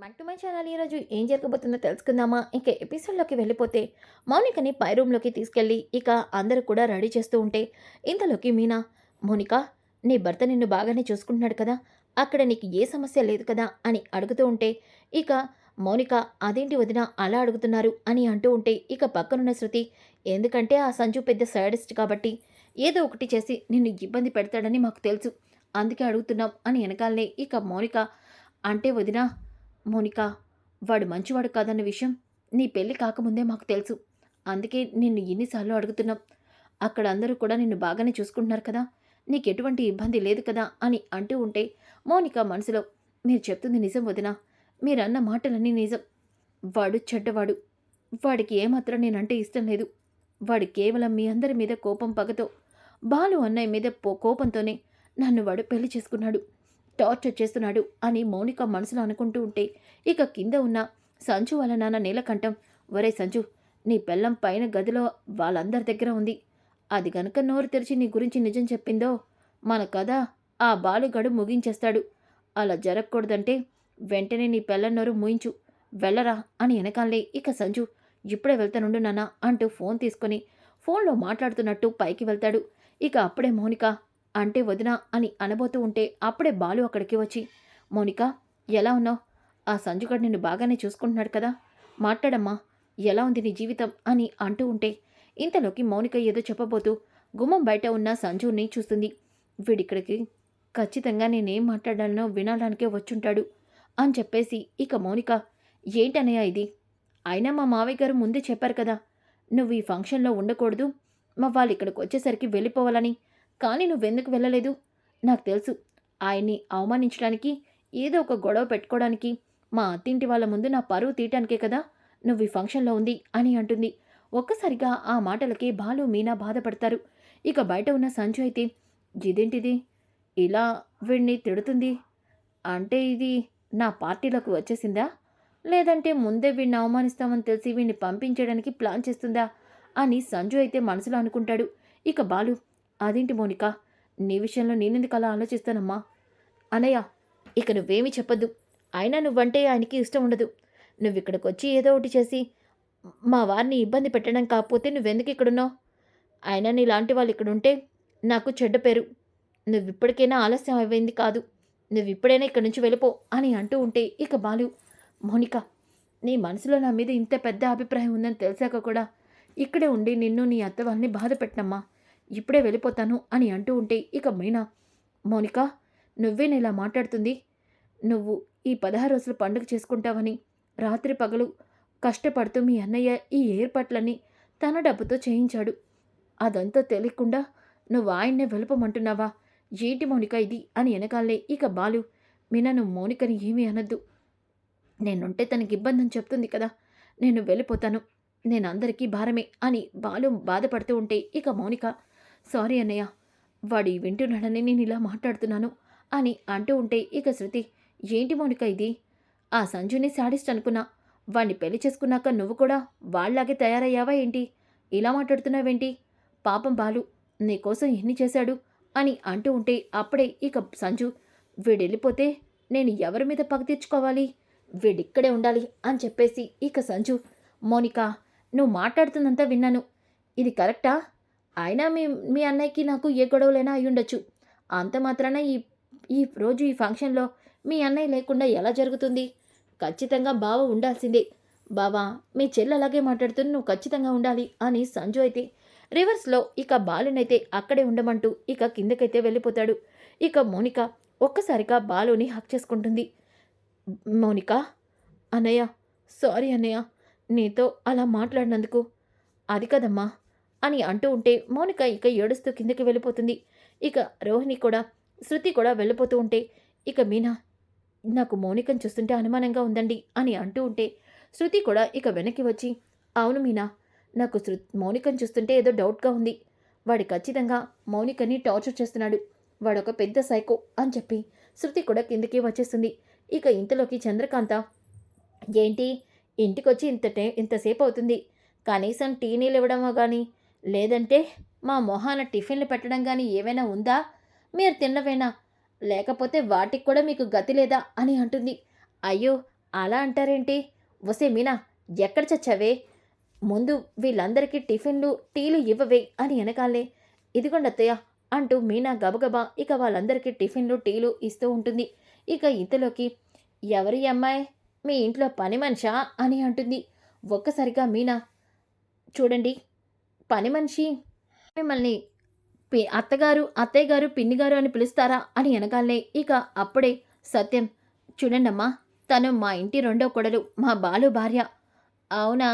Back to my channel ఈరోజు ఏం జరగబోతుందో తెలుసుకుందామా? ఇక ఎపిసోడ్లోకి వెళ్ళిపోతే మౌనికని పై రూమ్లోకి తీసుకెళ్ళి ఇక అందరూ కూడా రెడీ చేస్తూ ఉంటే ఇంతలోకి మీనా మౌనిక నీ భర్త నిన్ను బాగానే చూసుకుంటున్నాడు కదా? అక్కడ నీకు ఏ సమస్య లేదు కదా? అని అడుగుతూ ఉంటే ఇక మౌనిక అదేంటి వదిన అలా అడుగుతున్నారు? అని అంటూ ఉంటే ఇక పక్కనున్న శృతి ఎందుకంటే ఆ సంజు పెద్ద సైడిస్ట్ కాబట్టి ఏదో ఒకటి చేసి నిన్ను ఇబ్బంది పెడతాడని మాకు తెలుసు. అందుకే అడుగుతున్నాం. అని వెనకాలనే ఇక మౌనిక అంటే వదినా మోనిక వాడు మంచివాడు కాదన్న విషయం నీ పెళ్ళి కాకముందే మాకు తెలుసు. అందుకే నిన్ను ఎన్నిసార్లు అడుగుతున్నాం. అక్కడ అందరూ కూడా నిన్ను బాగానే చూసుకుంటున్నారు కదా. నీకు ఎటువంటి ఇబ్బంది లేదు కదా అని అంటూ ఉంటే మౌనిక మనసులో మీరు చెప్తుంది నిజం వదినా. మీరన్న మాటలన్నీ నిజం. వాడు చెడ్డవాడు. వాడికి ఏమాత్రం నేనంటే ఇష్టం లేదు. వాడు కేవలం మీ అందరి మీద కోపం పగతో బాలు అన్నయ్య మీద పో కోపంతోనే నన్ను వాడు పెళ్ళి చేసుకున్నాడు. టార్చర్ చేస్తున్నాడు అని మౌనిక మనసులో అనుకుంటూ ఉంటే ఇక కింద ఉన్న సంజు వాళ్ళ నాన్న నీలకంఠం ఒరే సంజు నీ పెళ్ళం పైన గదిలో వాళ్ళందరి దగ్గర ఉంది. అది గనక నోరు తెరిచి నీ గురించి నిజం చెప్పిందో మన కథ ఆ బాలుగడు ముగించేస్తాడు. అలా జరగకూడదంటే వెంటనే నీ పెళ్ళం నోరు ముయించు. వెళ్ళరా అని వెనకాలే ఇక సంజు ఇప్పుడే వెళ్తానుండు నాన్న అంటూ ఫోన్ తీసుకొని ఫోన్లో మాట్లాడుతున్నట్టు పైకి వెళ్తాడు. ఇక అప్పుడే మౌనిక అంటే వదినా అని అనబోతూ ఉంటే అప్పుడే బాలు అక్కడికి వచ్చి మౌనిక ఎలా ఉన్నావు? ఆ సంజుగడు నిన్ను బాగానే చూసుకుంటున్నాడు కదా? మాట్లాడమ్మా ఎలా ఉంది నీ జీవితం? అని అంటూ ఉంటే ఇంతలోకి మౌనిక ఏదో చెప్పబోతూ గుమ్మం బయట ఉన్న సంజుని చూస్తుంది. వీడిక్కడికి ఖచ్చితంగా నేనేం మాట్లాడాలనో వినడానికే వచ్చుంటాడు అని చెప్పేసి ఇక మౌనిక ఏంటనయ్యా ఇది? అయినా మా మావయ్య గారు ముందే చెప్పారు కదా నువ్వు ఈ ఫంక్షన్లో ఉండకూడదు. మా వాళ్ళు ఇక్కడికి వచ్చేసరికి వెళ్ళిపోవాలని కానీ నువ్వెందుకు వెళ్ళలేదు? నాకు తెలుసు. ఆయన్ని అవమానించడానికి ఏదో ఒక గొడవ పెట్టుకోవడానికి మా అత్తింటి వాళ్ళ ముందు నా పరువు తీయటానికే కదా నువ్వు ఈ ఫంక్షన్లో ఉంది అని అంటుంది. ఒక్కసారిగా ఆ మాటలకి బాలు మీనా బాధపడతారు. ఇక బయట ఉన్న సంజు అయితే ఇదేంటిది? ఇలా వీడిని తిడుతుంది? అంటే ఇది నా పార్టీలోకి వచ్చేసిందా? లేదంటే ముందే వీడిని అవమానిస్తామని తెలిసి వీడిని పంపించడానికి ప్లాన్ చేస్తుందా? అని సంజు అయితే మనసులో అనుకుంటాడు. ఇక బాలు అదేంటి మోనిక? నీ విషయంలో నేనెందుకు అలా ఆలోచిస్తానమ్మా? అనయ్య ఇక నువ్వేమీ చెప్పొద్దు. అయినా నువ్వంటే ఆయనకి ఇష్టం ఉండదు. నువ్వు ఇక్కడికి వచ్చి ఏదో ఒకటి చేసి మా వారిని ఇబ్బంది పెట్టడం కాకపోతే నువ్వెందుకు ఇక్కడున్నావు? అయినా నీలాంటి వాళ్ళు ఇక్కడ ఉంటే నాకు చెడ్డ పేరు. నువ్వు ఇప్పటికైనా ఆలస్యం అయ్యింది కాదు. నువ్వు ఇప్పుడైనా ఇక్కడి నుంచి వెళ్ళిపో అని అంటూ ఉంటే ఇక బాలు మోనిక నీ మనసులో నా మీద ఇంత పెద్ద అభిప్రాయం ఉందని తెలిసాక కూడా ఇక్కడే ఉండి నిన్ను నీ అత్త వాళ్ళని బాధ పెట్టనమ్మా ఇప్పుడే వెళ్ళిపోతాను అని అంటూ ఉంటే ఇక మీనా మౌనిక నువ్వేనా ఇలా మాట్లాడుతుంది? నువ్వు ఈ పదహారు రోజులు పండుగ చేసుకుంటావని రాత్రి పగలు కష్టపడుతూ మీ అన్నయ్య ఈ ఏర్పాట్లన్నీ తన డబ్బుతో చేయించాడు. అదంతా తెలియకుండా నువ్వు ఆయన్నే వెళ్ళపమంటున్నావా? ఏంటి మౌనిక ఇది? అని వెనకాలే ఇక బాలు మీనా నువ్వు మౌనికని ఏమీ అనద్దు. నేనుంటే తనకి ఇబ్బంది అని చెప్తుంది కదా నేను వెళ్ళిపోతాను. నేను అందరికీ భారమే అని బాలు బాధపడుతూ ఉంటే ఇక మౌనిక సారీ అన్నయ్య వాడు వింటున్నాడని నేను ఇలా మాట్లాడుతున్నాను అని అంటూ ఉంటే ఇక శృతి ఏంటి మౌనిక ఇది? ఆ సంజుని శాడిస్ట్ అనుకున్నా వాణ్ణి పెళ్ళి చేసుకున్నాక నువ్వు కూడా వాళ్ళలాగే తయారయ్యావా ఏంటి? ఇలా మాట్లాడుతున్నావేంటి? పాపం బాలు నీకోసం ఎన్ని చేశాడు? అని అంటూ ఉంటే అప్పుడే ఇక సంజు వీడెళ్ళిపోతే నేను ఎవరి మీద పగ తీర్చుకోవాలి? వీడిక్కడే ఉండాలి? అని చెప్పేసి ఇక సంజు మోనిక నువ్వు మాట్లాడుతుందంతా విన్నాను. ఇది కరెక్టా? అయినా మీ మీ అన్నయ్యకి నాకు ఏ గొడవలైనా అయి ఉండొచ్చు. అంత మాత్రాన ఈ ఈ రోజు ఈ ఫంక్షన్లో మీ అన్నయ్య లేకుండా ఎలా జరుగుతుంది? ఖచ్చితంగా బావ ఉండాల్సిందే. బావా మీ చెల్లి అలాగే మాట్లాడుతున్న నువ్వు ఖచ్చితంగా ఉండాలి అని సంజు అయితే రివర్స్లో ఇక బాలునైతే అక్కడే ఉండమంటూ ఇక కిందకైతే వెళ్ళిపోతాడు. ఇక మోనిక ఒక్కసారిగా బాలుని హక్ చేసుకుంటుంది. మౌనిక అన్నయ్య సారీ అన్నయ్య నీతో అలా మాట్లాడినందుకు. అది కదమ్మా. అని అంటూ ఉంటే మౌనిక ఇక ఏడుస్తూ కిందకి వెళ్ళిపోతుంది. ఇక రోహిణి కూడా శృతి కూడా వెళ్ళిపోతూ ఉంటే ఇక మీనా నాకు మౌనికను చూస్తుంటే అనుమానంగా ఉందండి అని అంటూ ఉంటే శృతి కూడా ఇక వెనక్కి వచ్చి అవును మీనా నాకు శృ మౌనికను చూస్తుంటే ఏదో డౌట్గా ఉంది. వాడు ఖచ్చితంగా మౌనికని టార్చర్ చేస్తున్నాడు. వాడొక పెద్ద సైకో అని చెప్పి శృతి కూడా కిందకి వచ్చేస్తుంది. ఇక ఇంతలోకి చంద్రకాంత ఏంటి? ఇంటికొచ్చి ఇంత టైం ఇంతసేపు అవుతుంది. కనీసం టీ నీళ్ళు ఇవ్వడమో కానీ లేదంటే మా మొహాన టిఫిన్లు పెట్టడం కానీ ఏమైనా ఉందా? మీరు తిన్నవేనా? లేకపోతే వాటికి కూడా మీకు గతి లేదా? అని అంటుంది. అయ్యో అలా అంటారేంటి? వసే మీనా ఎక్కడ చచ్చావే? ముందు వీళ్ళందరికీ టిఫిన్లు టీలు ఇవ్వవే అని వెనకాలే. ఇదిగోండి అత్తయ్య అంటూ మీనా గబగబా ఇక వాళ్ళందరికీ టిఫిన్లు టీలు ఇస్తూ ఉంటుంది. ఇక ఇంతలోకి ఎవరి అమ్మాయి? మీ ఇంట్లో పని మనిషా? అని అంటుంది. ఒక్కసారిగా మీనా చూడండి పని మనిషి. మిమ్మల్ని అత్తగారు అత్తయ్య గారు పిన్ని గారు అని పిలుస్తారా అని వెనకాలనే ఇక అప్పుడే సత్యం చూడండమ్మా తను మా ఇంటి రెండో కొడలు మా బాలు భార్య. అవునా?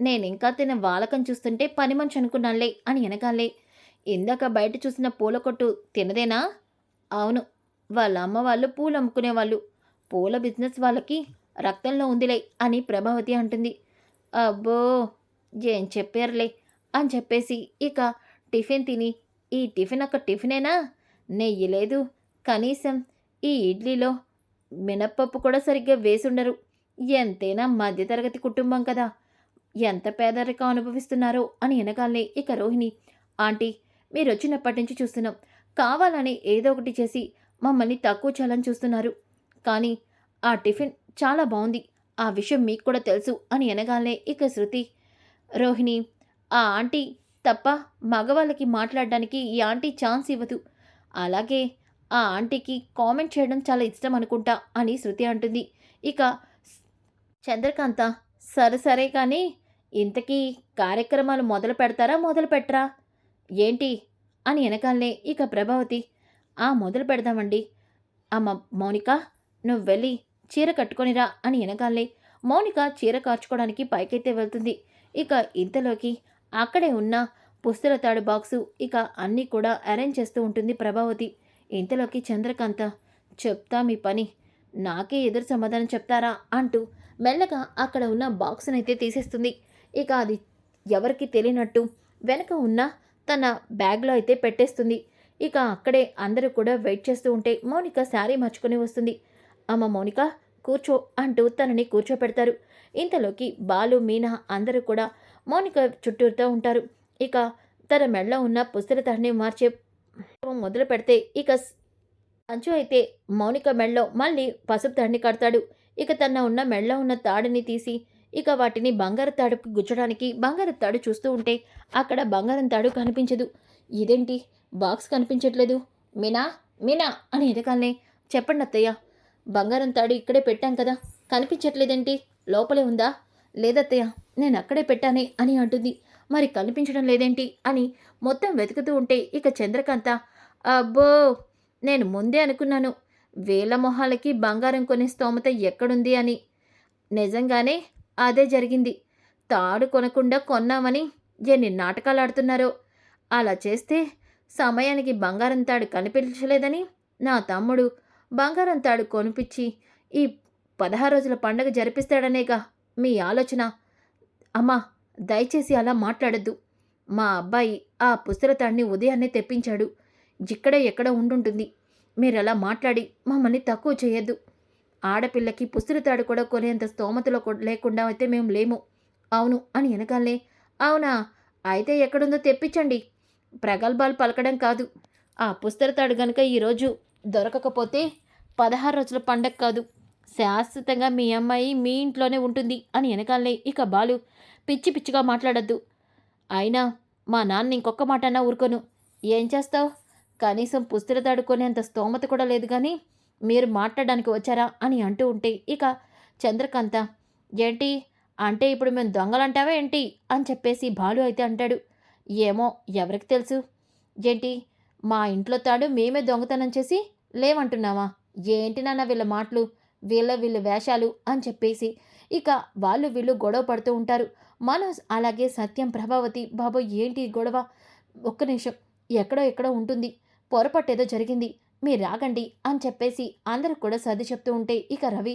నేను ఇంకా తిన వాలకం చూస్తుంటే పని మనిషి అనుకున్నానులే అని వెనకాలే ఇందాక బయట చూసిన పూల కొట్టు తినదేనా? అవును వాళ్ళ అమ్మ వాళ్ళు పూలు అమ్ముకునేవాళ్ళు. పూల బిజినెస్ వాళ్ళకి రక్తంలో ఉందిలే అని ప్రభావతి అంటుంది. అబ్బో ఏం చెప్పారులే. అని చెప్పేసి ఇక టిఫిన్ తిని ఈ టిఫిన్ ఒక టిఫినేనా? నెయ్యి లేదు. కనీసం ఈ ఇడ్లీలో మినప్పప్పు కూడా సరిగ్గా వేసుండరు. ఎంతైనా మధ్యతరగతి కుటుంబం కదా. ఎంత పేదరికం అనుభవిస్తున్నారో అని వెనకాలనే ఇక రోహిణి ఆంటీ మీరు వచ్చినప్పటి నుంచి చూస్తున్నాం. కావాలని ఏదో ఒకటి చేసి మమ్మల్ని తక్కువ చేయాలని చూస్తున్నారు. కానీ ఆ టిఫిన్ చాలా బాగుంది ఆ విషయం మీకు కూడా తెలుసు అని అనగానే ఇక శృతి రోహిణి ఆ ఆంటీ తప్ప మగవాళ్ళకి మాట్లాడడానికి ఈ ఆంటీ ఛాన్స్ ఇవ్వదు. అలాగే ఆ ఆంటీకి కామెంట్ చేయడం చాలా ఇష్టం అనుకుంటా అని శృతి అంటుంది. ఇక చంద్రకాంత సరే సరే కానీ ఇంతకీ కార్యక్రమాలు మొదలు పెడతారా మొదలు పెట్టరా? ఏంటి? అని వెనకాలనే ఇక ప్రభావతి ఆ మొదలు పెడదామండి. అమ్మ మౌనిక నువ్వు వెళ్ళి చీర కట్టుకొనిరా అని వెనకాలనే మౌనిక చీర కార్చుకోవడానికి పైకైతే వెళ్తుంది. ఇక ఇంతలోకి అక్కడే ఉన్న పుస్తల తాడు బాక్సు ఇక అన్నీ కూడా అరేంజ్ చేస్తూ ఉంటుంది ప్రభావతి. ఇంతలోకి చంద్రకాంత చెప్తా మీ పని. నాకే ఎదురు సమాధానం చెప్తారా? అంటూ మెల్లగా అక్కడ ఉన్న బాక్సునైతే తీసేస్తుంది. ఇక అది ఎవరికి తెలియనట్టు వెనక ఉన్న తన బ్యాగ్లో అయితే పెట్టేస్తుంది. ఇక అక్కడే అందరూ కూడా వెయిట్ చేస్తూ ఉంటే మౌనిక శారీ మార్చుకొని వస్తుంది. అమ్మ మౌనిక కూర్చో అంటూ తనని కూర్చోపెడతారు. ఇంతలోకి బాలు మీనా అందరూ కూడా మౌనిక చుట్టూరుతూ ఉంటారు. ఇక తన మెడలో ఉన్న పుస్తల తడిని మార్చే మొదలు పెడితే ఇక సంచు అయితే మౌనిక మెడలో మళ్ళీ పసుపు తడిని కడతాడు. ఇక తన ఉన్న మెడలో ఉన్న తాడిని తీసి ఇక వాటిని బంగారు తాడుకు గుచ్చడానికి బంగారు తాడు చూస్తూ ఉంటే అక్కడ బంగారం తాడు కనిపించదు. ఇదేంటి? బాక్స్ కనిపించట్లేదు. మీనా? మీనా? అని ఎదగాలనే చెప్పండి అత్తయ్య. బంగారం తాడు ఇక్కడే పెట్టాం కదా. కనిపించట్లేదేంటి? లోపలే ఉందా? లేదత్తయ్య. నేను అక్కడే పెట్టానే అని అంటుంది. మరి కనిపించడం లేదేంటి? అని మొత్తం వెతుకుతూ ఉంటే ఇక చంద్రకాంత అబ్బో నేను ముందే అనుకున్నాను. వేల మొహాలకి బంగారం కొనే స్తోమత ఎక్కడుంది అని. నిజంగానే అదే జరిగింది. తాడు కొనకుండా కొన్నామని ఎన్ని నాటకాలు ఆడుతున్నారో అలా చేస్తే సమయానికి బంగారం తాడు కనిపించలేదని నా తమ్ముడు బంగారం తాడు కొనిపించి ఈ పదహారు రోజుల పండగ జరిపిస్తాడనేగా మీ ఆలోచన. అమ్మా దయచేసి అలా మాట్లాడద్దు. మా అబ్బాయి ఆ పుస్తల ఉదయాన్నే తెప్పించాడు. ఇక్కడే ఎక్కడ ఉండుంటుంది. మీరు అలా మాట్లాడి మమ్మల్ని తక్కువ చేయొద్దు. ఆడపిల్లకి పుస్తకతాడు కూడా కొనేంత స్తోమతలో లేకుండా అయితే మేము లేము. అవును అని వెనకాలే అవునా? అయితే ఎక్కడుందో తెప్పించండి. ప్రగల్భాలు పలకడం కాదు. ఆ పుస్తరతాడు గనుక ఈరోజు దొరకకపోతే పదహారు రోజుల పండగ కాదు. శాశ్వతంగా మీ అమ్మాయి మీ ఇంట్లోనే ఉంటుంది అని వెనకాలనే ఇక బాలు పిచ్చి పిచ్చిగా మాట్లాడద్దు. అయినా మా నాన్న ఇంకొక మాట అన్నా ఊరుకోను. ఏం చేస్తావు? కనీసం పుస్తరతాడు కొనేంత స్తోమత కూడా లేదు కానీ మీరు మాట్లాడడానికి వచ్చారా అని అంటూ ఉంటే ఇక చంద్రకాంత ఏంటి? అంటే ఇప్పుడు మేము దొంగలంటావా ఏంటి? అని చెప్పేసి బాలు అయితే అంటాడు. ఏమో ఎవరికి తెలుసు? ఏంటి? మా ఇంట్లో తాడు మేమే దొంగతనం చేసి లేవంటున్నావా ఏంటి నాన్న వీళ్ళ మాటలు? వీళ్ళ వీళ్ళ వేషాలు అని చెప్పేసి ఇక వాళ్ళు వీళ్ళు గొడవ పడుతూ ఉంటారు. మనోజ్ అలాగే సత్యం ప్రభావతి బాబు ఏంటి గొడవ? ఒక్క నిమిషం. ఎక్కడో ఎక్కడో ఉంటుంది. పొరపట్టేదో జరిగింది. మీరు రాగండి అని చెప్పేసి అందరూ కూడా సర్ది చెప్తూ ఉంటే ఇక రవి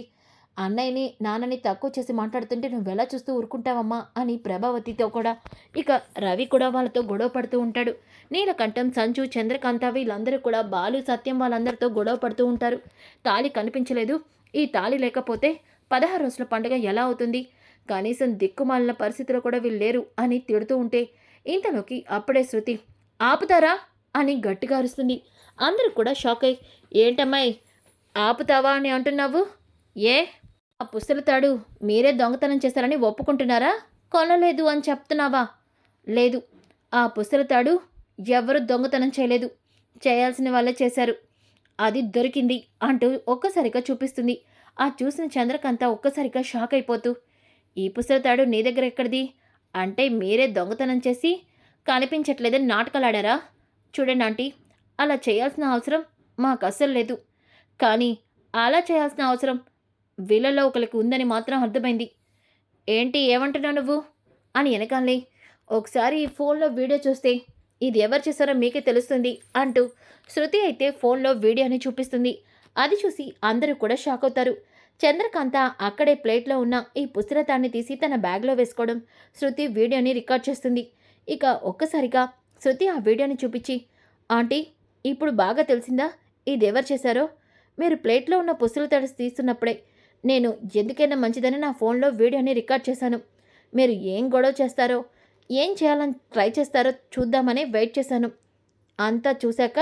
అన్నయ్యని నాన్నని తక్కువ చేసి మాట్లాడుతుంటే నువ్వు ఎలా చూస్తూ ఊరుకుంటావమ్మా? అని ప్రభావతితో కూడా ఇక రవి కూడా వాళ్ళతో గొడవ పడుతూ ఉంటాడు. నీలకంఠం సంచు చంద్రకాంత వీళ్ళందరూ కూడా బాలు సత్యం వాళ్ళందరితో గొడవ పడుతూ ఉంటారు. తాళి కనిపించలేదు. ఈ తాళి లేకపోతే పదహారు రోజుల పండుగ ఎలా అవుతుంది? కనీసం దిక్కుమాలిన పరిస్థితిలో కూడా వీళ్ళు లేరు అని తిడుతూ ఉంటే ఇంతలోకి అప్పుడే శృతి ఆపుతారా? అని గట్టిగా అరుస్తుంది. అందరూ కూడా షాక్ అయ్యి ఏంటమ్మాయి ఆపుతావా అని అంటున్నావు? ఏ? ఆ పుస్తలతాడు మీరే దొంగతనం చేశారని ఒప్పుకుంటున్నారా? కొనలేదు అని చెప్తున్నావా? లేదు ఆ పుస్తలతాడు ఎవరు దొంగతనం చేయలేదు. చేయాల్సిన వాళ్ళే చేశారు. అది దొరికింది అంటూ ఒక్కసారిగా చూపిస్తుంది. ఆ చూసిన చంద్రకాంత ఒక్కసారిగా షాక్ అయిపోతూ ఈ పుస్తకతాడు నీ దగ్గర ఎక్కడిది? అంటే మీరే దొంగతనం చేసి కనిపించట్లేదని నాటకాలాడారా? చూడండి ఆంటీ అలా చేయాల్సిన అవసరం మాకు అస్సలు లేదు. కానీ అలా చేయాల్సిన అవసరం వీళ్ళలో ఒకరికి ఉందని మాత్రం అర్థమైంది. ఏంటి ఏమంటున్నావు నువ్వు? అని వెనకాలే. ఒకసారి ఈ ఫోన్లో వీడియో చూస్తే ఇది ఎవరు చేశారో మీకే తెలుస్తుంది అంటూ శృతి అయితే ఫోన్లో వీడియోని చూపిస్తుంది. అది చూసి అందరూ కూడా షాక్ అవుతారు. చంద్రకాంత అక్కడే ప్లేట్లో ఉన్న ఈ పుస్తకతాన్ని తీసి తన బ్యాగ్లో వేసుకోవడం శృతి వీడియోని రికార్డ్ చేస్తుంది. ఇక ఒక్కసారిగా శృతి ఆ వీడియోని చూపించి ఆంటీ ఇప్పుడు బాగా తెలిసిందా? ఇది ఎవరు చేశారో? మీరు ప్లేట్లో ఉన్న పుస్తల తడిసి తీస్తున్నప్పుడే నేను ఎందుకైనా మంచిదని నా ఫోన్లో వీడియోని రికార్డ్ చేశాను. మీరు ఏం గొడవ చేస్తారో ఏం చేయాలని ట్రై చేస్తారో చూద్దామని వెయిట్ చేశాను. అంతా చూశాక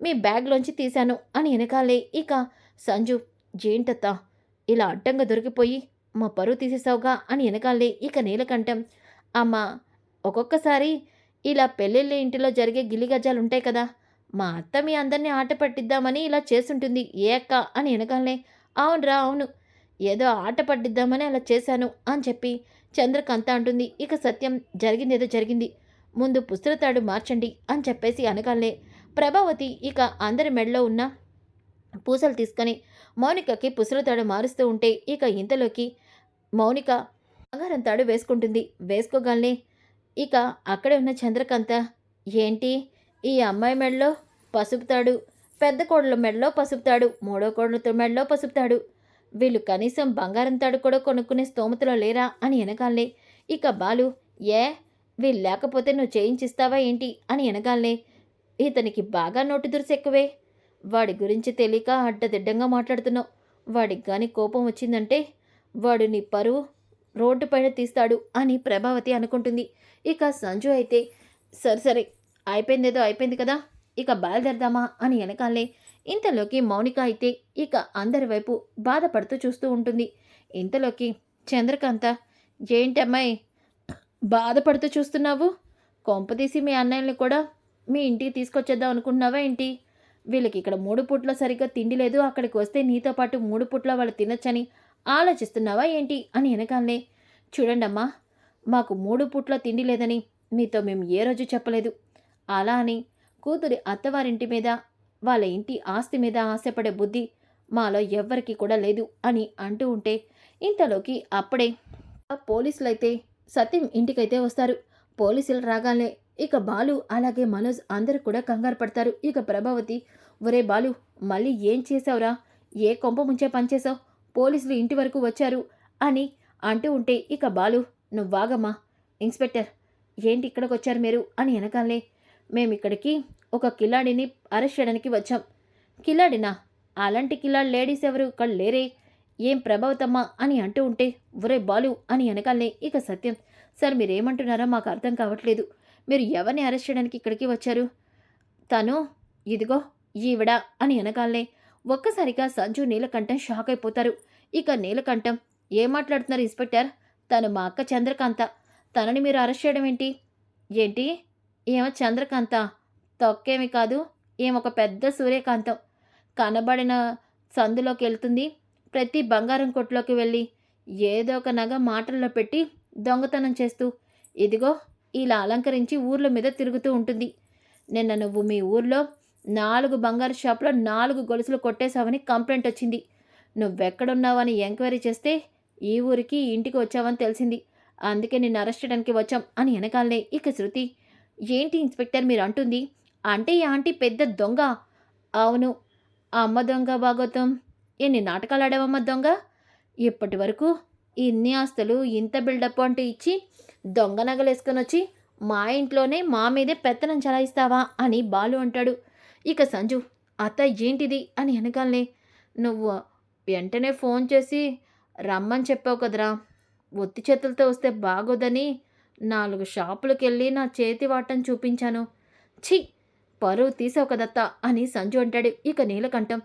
మీ బ్యాగ్లోంచి తీశాను అని వెనకాలే ఇక సంజు జేంటత్తా ఇలా అడ్డంగా దొరికిపోయి మా పరువు తీసేసావుగా అని వెనకాలే ఇక నీలకంఠం. అమ్మ ఒక్కొక్కసారి ఇలా పెళ్ళిళ్ళ ఇంటిలో జరిగే గిలిగజ్జాలు ఉంటాయి కదా మా అత్త మీ అందరినీ ఆట పట్టిద్దామని ఇలా చేస్తుంటుంది ఏ అక్క? అని వెనకాలే. అవునరా అవును ఏదో ఆట పట్టిద్దామని అలా చేశాను అని చెప్పి చంద్రకాంత అంటుంది. ఇక సత్యం జరిగిందేదో జరిగింది. ముందు పుస్తకతాడు మార్చండి అని చెప్పేసి అనగానే ప్రభావతి ఇక అందరి మెడలో ఉన్న పూసలు తీసుకొని మౌనికకి పుసలతాడు మారుస్తూ ఉంటే ఇక ఇంతలోకి మౌనిక బంగారం తాడు వేసుకుంటుంది. వేసుకోగానే ఇక అక్కడే ఉన్న చంద్రకాంత ఏంటి? ఈ అమ్మాయి మెడలో పసుపుతాడు. పెద్ద కోడల మెడలో పసుపుతాడు. మూడో కోడలతో మెడలో పసుపుతాడు. వీళ్ళు కనీసం బంగారం తాడు కూడా కొనుక్కునే స్తోమతలో లేరా అని ఎనగాలే. ఇక బాలు ఏ? వీళ్ళు లేకపోతే నువ్వు చేయించిస్తావా ఏంటి? అని వెనకాలనే ఇతనికి బాగా నోటి దురుసు వాడి గురించి తెలియక అడ్డదిడ్డంగా మాట్లాడుతున్నావు. వాడికి కానీ కోపం వచ్చిందంటే వాడు నీ పరువు రోడ్డు పైన తీస్తాడు అని ప్రభావతి అనుకుంటుంది. ఇక సంజు అయితే సరే సరే అయిపోయిందేదో అయిపోయింది కదా ఇక బయలుదేరదామా? అని వెనకాలే ఇంతలోకి మౌనిక అయితే ఇక అందరి వైపు బాధపడుతూ చూస్తూ ఉంటుంది. ఇంతలోకి చంద్రకాంత ఏంటమ్మాయి బాధపడుతూ చూస్తున్నావు? కొంపదీసి మీ అన్నయ్యని కూడా మీ ఇంటికి తీసుకొచ్చేద్దాం అనుకుంటున్నావా ఏంటి? వీళ్ళకి ఇక్కడ మూడు పుట్ల సరిగ్గా తిండి లేదు. అక్కడికి వస్తే నీతో పాటు మూడు పుట్ల వాళ్ళు తినొచ్చని ఆలోచిస్తున్నావా ఏంటి? అని వెనకాలనే చూడండి అమ్మా మాకు మూడు పుట్ల తిండి లేదని మీతో మేము ఏ రోజు చెప్పలేదు. అలా అని కూతురి అత్తవారింటి మీద వాళ్ళ ఇంటి ఆస్తి మీద ఆశపడే బుద్ధి మాలో ఎవ్వరికి కూడా లేదు అని అంటూ ఉంటే ఇంతలోకి అప్పుడే పోలీసులైతే సత్యం ఇంటికైతే వస్తారు. పోలీసులు రాగానే ఇక బాలు అలాగే మనోజ్ అందరూ కూడా కంగారు పడతారు. ఇక ప్రభావతి ఒరే బాలు మళ్ళీ ఏం చేసావురా ఏ కొంప ముంచే పనిచేసావు పోలీసులు ఇంటి వరకు వచ్చారు అని అంటూ ఉంటే ఇక బాలు నువ్వు వాగమ్మా ఇన్స్పెక్టర్ ఏంటి ఇక్కడికి వచ్చారు మీరు? అని వెనకాలే మేము ఇక్కడికి ఒక కిలాడిని అరెస్ట్ చేయడానికి వచ్చాం. కిలాడినా? అలాంటి కిలాడి లేడీస్ ఎవరు? ఇక్కడ లేరే. ఏం ప్రభావతమ్మా అని అంటూ ఉంటే ఒరే బాలు అని వెనకాలనే ఇక సత్యం. సార్ మీరేమంటున్నారో మాకు అర్థం కావట్లేదు. మీరు ఎవరిని అరెస్ట్ చేయడానికి ఇక్కడికి వచ్చారు? తను ఇదిగో ఈవిడ అని వెనకాలనే ఒక్కసారిగా సంజు నీలకంఠం షాక్ అయిపోతారు. ఇక నీలకంఠం ఏం మాట్లాడుతున్నారు ఇన్స్పెక్టర్? తను మా అక్క చంద్రకాంత. తనని మీరు అరెస్ట్ చేయడం ఏంటి? ఏంటి? ఏమో చంద్రకాంత. తొక్కేమి కాదు ఏమొక పెద్ద సూర్యకాంతం. కనబడిన సందులోకి వెళ్తుంది ప్రతి బంగారం కొట్లోకి వెళ్ళి ఏదో ఒక నగ మాటల్లో పెట్టి దొంగతనం చేస్తూ ఇదిగో ఇలా అలంకరించి ఊర్ల మీద తిరుగుతూ ఉంటుంది. నిన్న నువ్వు మీ ఊర్లో నాలుగు బంగారు షాప్లో నాలుగు గొలుసులు కొట్టేశావని కంప్లైంట్ వచ్చింది. నువ్వెక్కడున్నావని ఎంక్వైరీ చేస్తే ఈ ఊరికి ఇంటికి వచ్చావని తెలిసింది. అందుకే నిన్ను అరెస్ట్ చేయడానికి వచ్చాం అని వెనకాలనే ఇక శృతి. ఏంటి ఇన్స్పెక్టర్ మీరు అంటుంది? అంటే ఈ ఆంటీ పెద్ద దొంగ. అవును ఆ అమ్మ దొంగ భాగవతం ఎన్ని నాటకాలు ఆడావమ్మ దొంగ? ఇప్పటి వరకు ఇన్ని ఆస్తులు ఇంత బిల్డప్ అంటూ ఇచ్చి దొంగ నగలు వేసుకొని వచ్చి మా ఇంట్లోనే మా మీదే పెత్తనం చలాయిస్తావా అని బాలు అంటాడు. ఇక సంజు అత్త ఏంటిది అని వెనకాలనే నువ్వు వెంటనే ఫోన్ చేసి రమ్మని చెప్పావు కదరా. ఒత్తి చేతులతో వస్తే బాగోదని నాలుగు షాపులకు వెళ్ళి నా చేతి వాటం చూపించాను. ఛీ పరువు తీసావు కదత్తా అని సంజు అంటాడు. ఇక నీలకంఠం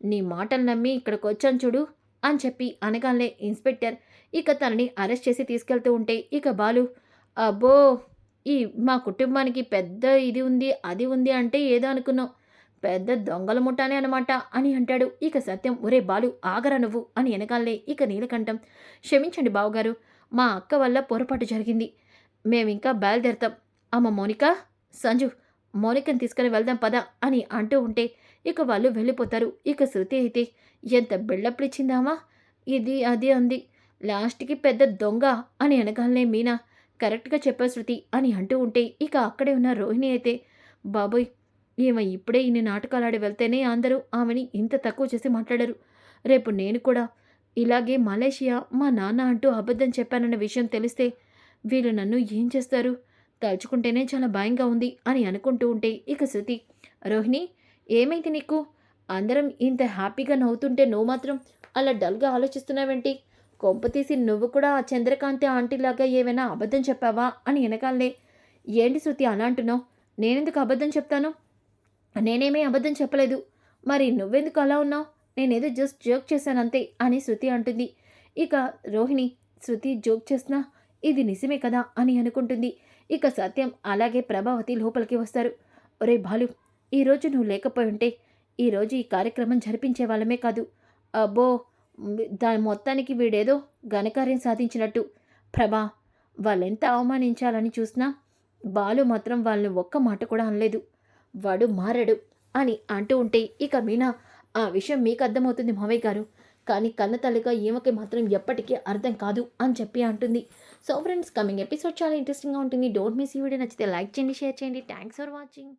నీ మాటలు నమ్మి ఇక్కడికి వచ్చాను చూడు అని చెప్పి అనగానే ఇన్స్పెక్టర్ ఇక తనని అరెస్ట్ చేసి తీసుకెళ్తూ ఉంటే ఇక బాలు అబ్బో ఈ మా కుటుంబానికి పెద్ద ఇది ఉంది అది ఉంది అంటే ఏదో అనుకున్నాం పెద్ద దొంగల ముఠానే అనమాట అని అంటాడు. ఇక సత్యం ఒరే బాలు ఆగరా నువ్వు అని వెనకాలనే ఇక నీలకంఠం క్షమించండి బావగారు మా అక్క వల్ల పొరపాటు జరిగింది. మేమింకా బయలుదేరతాం. అమ్మ మోనిక సంజు మౌనికను తీసుకుని వెళ్దాం పద అని అంటూ ఉంటే ఇక వాళ్ళు వెళ్ళిపోతారు. ఇక శృతి అయితే ఎంత బిల్డప్లు ఇచ్చిందామా ఇది అది అంది. లాస్ట్కి పెద్ద దొంగ అని అనగానే మీనా కరెక్ట్గా చెప్పా శృతి అని అంటూ ఉంటే ఇక అక్కడే ఉన్న రోహిణి అయితే బాబోయ్ ఈమె ఇప్పుడే ఇన్ని నాటకాలు ఆడి వెళ్తేనే అందరూ ఆమెని ఇంత తక్కువ చేసి మాట్లాడరు. రేపు నేను కూడా ఇలాగే మలేషియా మా నాన్న అంటూ అబద్ధం చెప్పానన్న విషయం తెలిస్తే వీళ్ళు నన్ను ఏం చేస్తారు? తలుచుకుంటేనే చాలా భయంగా ఉంది అని అనుకుంటూ ఉంటే ఇక శృతి రోహిణి ఏమైంది నీకు? అందరం ఇంత హ్యాపీగా నవ్వుతుంటే నువ్వు మాత్రం అలా డల్గా ఆలోచిస్తున్నావేంటి? కొంపతీసి నువ్వు కూడా ఆ చంద్రకాంతి ఆంటీలాగా ఏమైనా అబద్ధం చెప్పావా? అని వెనకాలనే ఏంటి శృతి అలా అంటున్నావు? నేనెందుకు అబద్ధం చెప్తాను? నేనేమీ అబద్ధం చెప్పలేదు. మరి నువ్వెందుకు అలా ఉన్నావు? నేనేదో జస్ట్ జోక్ చేశాను అంతే అని శృతి అంటుంది. ఇక రోహిణి శృతి జోక్ చేసినా ఇది నిజమే కదా? అని అనుకుంటుంది. ఇక సత్యం అలాగే ప్రభావతి లోపలికి వస్తారు. ఒరే బాలు ఈరోజు నువ్వు లేకపోయి ఉంటే ఈరోజు ఈ కార్యక్రమం జరిపించే వాళ్ళమే కాదు. అబ్బో దాని మొత్తానికి వీడేదో ఘనకార్యం సాధించినట్టు. ప్రభా వాళ్ళెంత అవమానించాలని చూసినా బాలు మాత్రం వాళ్ళని ఒక్క మాట కూడా అనలేదు. వాడు మారడు అని అంటూ ఉంటే ఇక మీనా ఆ విషయం మీకు అర్థమవుతుంది మావయ్య గారు. కానీ కన్న తల్లిగా ఈమెకి మాత్రం ఎప్పటికీ అర్థం కాదు అని చెప్పి అంటుంది. సో ఫ్రెండ్స్ కమింగ్ ఎపిసోడ్ చాలా ఇంట్రెస్టింగ్గా ఉంటుంది. డోంట్ మిస్ ఈ వీడియో నచ్చితే లైక్ చేయండి షేర్ చేయండి. Thanks for watching